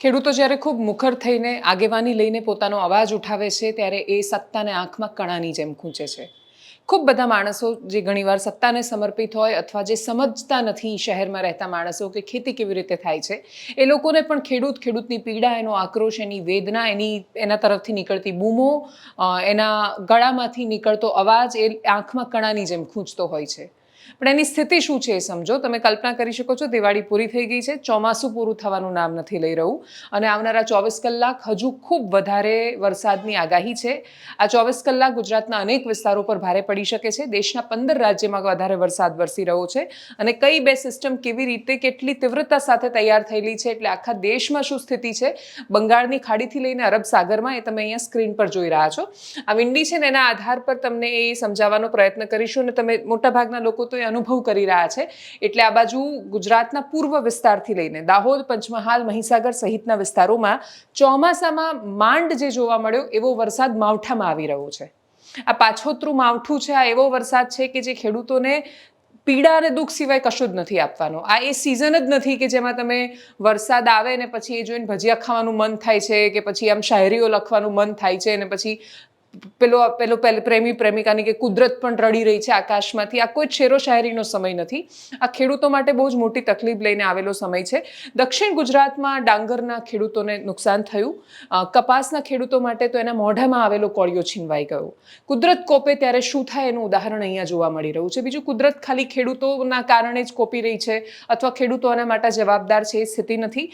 ખેડૂતો જ્યારે ખૂબ મુખર થઈને, આગેવાની લઈને પોતાનો અવાજ ઉઠાવે છે, ત્યારે એ સત્તાને આંખમાં કણાની જેમ ખૂંચે છે. ખૂબ બધા માણસો જે ઘણીવાર સત્તાને સમર્પિત હોય અથવા જે સમજતા નથી શહેરમાં રહેતા માણસો કે ખેતી કેવી રીતે થાય છે, એ લોકોને પણ ખેડૂત ખેડૂતની પીડા, એનો આક્રોશ, એની વેદના, એની, એના તરફથી નીકળતી બૂમો એના ગળામાંથી નીકળતો અવાજ એ આંખમાં કણાની જેમ ખૂંચતો હોય છે. પણ એની સ્થિતિ શું છે એ સમજો. તમે કલ્પના કરી શકો છો, દિવાળી પૂરી થઈ ગઈ છે, ચોમાસું પૂરું થવાનું નામ નથી લઈ રહ્યું અને આવનારા ચોવીસ કલાક હજુ ખૂબ વધારે વરસાદની આગાહી છે. આ ચોવીસ કલાક ગુજરાતના અનેક વિસ્તારો પર ભારે પડી શકે છે. દેશના પંદર રાજ્યમાં વધારે વરસાદ વરસી રહ્યો છે. અને કઈ બે સિસ્ટમ કેવી રીતે કેટલી તીવ્રતા સાથે તૈયાર થયેલી છે એટલે આખા દેશમાં શું સ્થિતિ છે, બંગાળની ખાડીથી લઈને અરબ સાગરમાં એ તમે અહીંયા સ્ક્રીન પર જોઈ રહ્યા છો. આ વિંડી છે ને એના આધાર પર તમને એ સમજાવવાનો પ્રયત્ન કરીશું અને તમે મોટાભાગના લોકો તો એ અનુભવ કરી રહ્યા છે. એટલે આ બાજુ ગુજરાતના પૂર્વ વિસ્તારથી લઈને દાહોદ, પંચમહાલ, મહીસાગર સહિતના વિસ્તારોમાં ચોમાસામાં માંડ જે જોવા મળ્યો, એવો વરસાદ માવઠામાં આવી રહ્યો છે. આ પાછોતરું માવઠું છે, આ એવો વરસાદ છે કે જે ખેડૂતોને પીડા અને દુઃખ સિવાય કશું જ નથી આપવાનો. આ એ સિઝન જ નથી કે જેમાં તમે વરસાદ આવે ને પછી એ જોઈને ભજીયા ખાવાનું મન થાય છે કે પછી આમ શાયરીઓ લખવાનું મન થાય છે અને પછી પેલો પેલો પ્રેમી પ્રેમિકાની કે કુદરત પણ રડી રહી છે આકાશમાંથી. આ કોઈ શેરો શાયરીનો સમય નથી. આ ખેડૂતો માટે બહુ જ મોટી તકલીફ લઈને આવેલો સમય છે. દક્ષિણ ગુજરાતમાં ડાંગરના ખેડૂતોને નુકસાન થયું. કપાસના ખેડૂતો માટે તો એના મોઢામાં આવેલો કોળિયો છીનવાઈ ગયો. કુદરત કોપે ત્યારે શું થાય એનું ઉદાહરણ અહીંયા જોવા મળી રહ્યું છે. બીજું, કુદરત ખાલી ખેડૂતોના કારણે જ કોપી રહી છે અથવા ખેડૂતો આના માટે જવાબદાર છે એ સ્થિતિ નથી.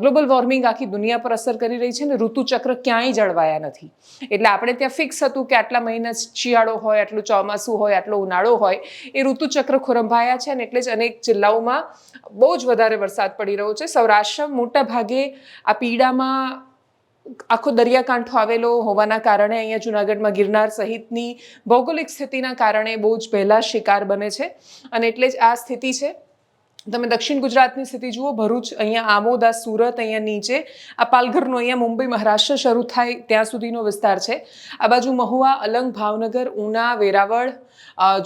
ગ્લોબલ વોર્મિંગ આખી દુનિયા પર અસર કરી રહી છે ને ઋતુચક્ર ક્યાંય જળવાયા નથી. એટલે આપણે ત્યાં ફિક્સ હતું કે આટલા મહિના શિયાળો હોય, આટલું ચોમાસું હોય, આટલો ઉનાળો હોય. એ ઋતુચક્ર ખોરંભાયા છે અને એટલે જ અનેક જિલ્લાઓમાં બહુ જ વધારે વરસાદ પડી રહ્યો છે. સૌરાષ્ટ્ર મોટા ભાગે આ પીડામાં આખો દરિયાકાંઠો આવેલો હોવાના કારણે અહીંયા જુનાગઢમાં ગિરનાર સહિતની ભૌગોલિક સ્થિતિના કારણે બહુ જ પહેલાં શિકાર બને છે. અને એટલે જ આ સ્થિતિ છે. તમે દક્ષિણ ગુજરાતની સ્થિતિ જુઓ, ભરૂચ, અહીંયા આમોદ, સુરત, અહીંયા નીચે, આ પાલઘરનો અહીંયા મુંબઈ, મહારાષ્ટ્ર શરૂ થાય ત્યાં સુધીનો વિસ્તાર છે. આ બાજુ મહુવા, અલંગ, ભાવનગર, ઉના, વેરાવળ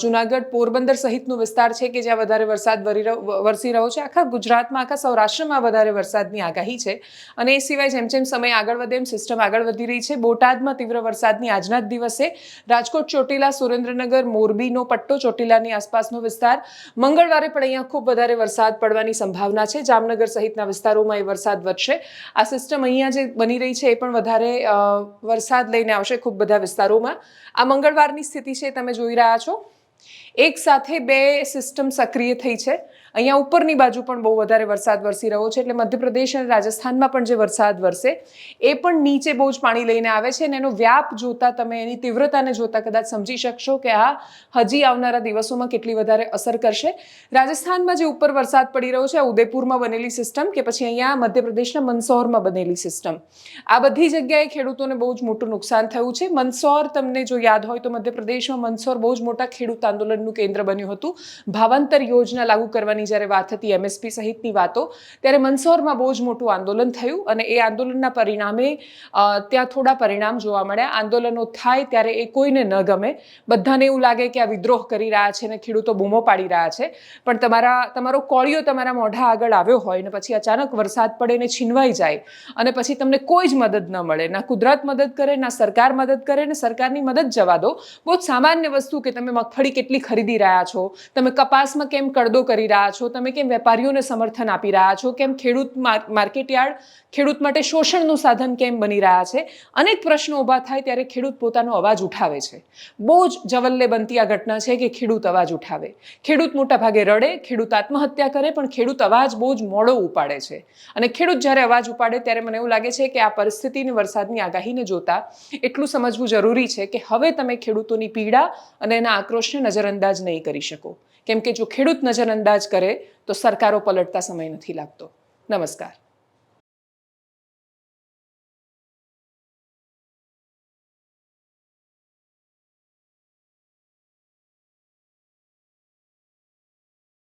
જુનાગઢ, પોરબંદર સહિતનો વિસ્તાર છે કે જ્યાં વધારે વરસાદ વરસી રહ્યો છે. આખા ગુજરાતમાં, આખા સૌરાષ્ટ્રમાં વધારે વરસાદની આગાહી છે. અને એ સિવાય જેમ જેમ સમય આગળ વધે એમ સિસ્ટમ આગળ વધી રહી છે. બોટાદમાં તીવ્ર વરસાદની આજના જ દિવસે રાજકોટ, ચોટીલા, સુરેન્દ્રનગર, મોરબીનો પટ્ટો ચોટીલાની આસપાસનો વિસ્તાર. મંગળવારે પણ અહીંયા ખૂબ વધારે વરસાદ પડવાની સંભાવના છે. જામનગર સહિતના વિસ્તારોમાં એ વરસાદ વધશે. આ સિસ્ટમ અહીંયા જે બની રહી છે એ પણ વધારે વરસાદ લઈને આવશે ખૂબ બધા વિસ્તારોમાં. આ મંગળવારની સ્થિતિ છે તમે જોઈ રહ્યા છો. એક સાથે બે સિસ્ટમ સક્રિય થઈ છે. અહીંયા ઉપરની બાજુ પણ બહુ વધારે વરસાદ વરસી રહ્યો છે, એટલે મધ્યપ્રદેશ અને રાજસ્થાનમાં પણ જે વરસાદ વરસે, એ પણ નીચે બહુ જ પાણી લઈને આવે છે અને એનો વ્યાપ જોતા તમે એની તીવ્રતાને જોતા કદાચ સમજી શકશો કે આ હજી આવનારા દિવસોમાં કેટલી વધારે અસર કરશે. રાજસ્થાનમાં જે ઉપર વરસાદ પડી રહ્યો છે ઉદયપુરમાં બનેલી સિસ્ટમ કે પછી અહીંયા મધ્યપ્રદેશના મંદસૌરમાં બનેલી સિસ્ટમ આ બધી જગ્યાએ ખેડૂતોને બહુ જ મોટું નુકસાન થયું છે. મંદસૌર તમને જો યાદ હોય તો મધ્યપ્રદેશમાં મંદસૌર બહુ જ મોટા ખેડૂત આંદોલનનું કેન્દ્ર બન્યું હતું. ભાવાંતર યોજના લાગુ કરવાની જ્યારે વાત હતી એમએસપી સહિતની વાતો, ત્યારે મંદસૌરમાં બહુ જ મોટું આંદોલન થયું અને એ આંદોલનના પરિણામે ત્યાં થોડા પરિણામ જોવા મળ્યા. આંદોલનો થાય ત્યારે એ કોઈને ન ગમે. બધાને એવું લાગે કે આ વિદ્રોહ કરી રહ્યા છે ને ખેડૂતો બૂમો પાડી રહ્યા છે. પણ તમારા, તમારો કોળિયો તમારા મોઢા આગળ આવ્યો હોય ને પછી અચાનક વરસાદ પડે ને છીનવાઈ જાય અને પછી તમને કોઈ જ મદદ ન મળે. ના કુદરત મદદ કરે, ના સરકાર મદદ કરે ને સરકારની મદદ જવા દો. બહુ સામાન્ય વસ્તુ કે તમે મગફળી કેટલી ખરીદી રહ્યા છો? તમે કપાસમાં કેમ કડદો કરી રહ્યા છો? તમે કેમ વેપારીઓને સમર્થન આપી રહ્યા છો? કેમ ખેડૂત માર્કેટ યાર્ડ ખેડૂત માટે શોષણનું સાધન કેમ બની રહ્યા છે? અનેક પ્રશ્નો ઊભા થાય ત્યારે ખેડૂત પોતાનો અવાજ ઉઠાવે છે. બહુ જ જવલ્લે બનતી આ ઘટના છે કે ખેડૂત અવાજ ઉઠાવે. ખેડૂત મોટા ભાગે રડે, ખેડૂત આત્મહત્યા કરે, પણ ખેડૂત અવાજ બહુ જ મોડો ઉપાડે છે. અને ખેડૂત જ્યારે અવાજ ઉપાડે ત્યારે મને એવું લાગે છે કે આ પરિસ્થિતિની વરસાદની આગાહીને જોતા એટલું સમજવું જરૂરી છે કે હવે તમે ખેડૂતોની પીડા અને એના આક્રોશને નજરઅંદાજ નહીં કરી શકો. કેમ કે જો ખેડૂત નજરઅંદાજ કરે તો સરકારો પલટતા સમય નથી લાગતો. નમસ્કાર.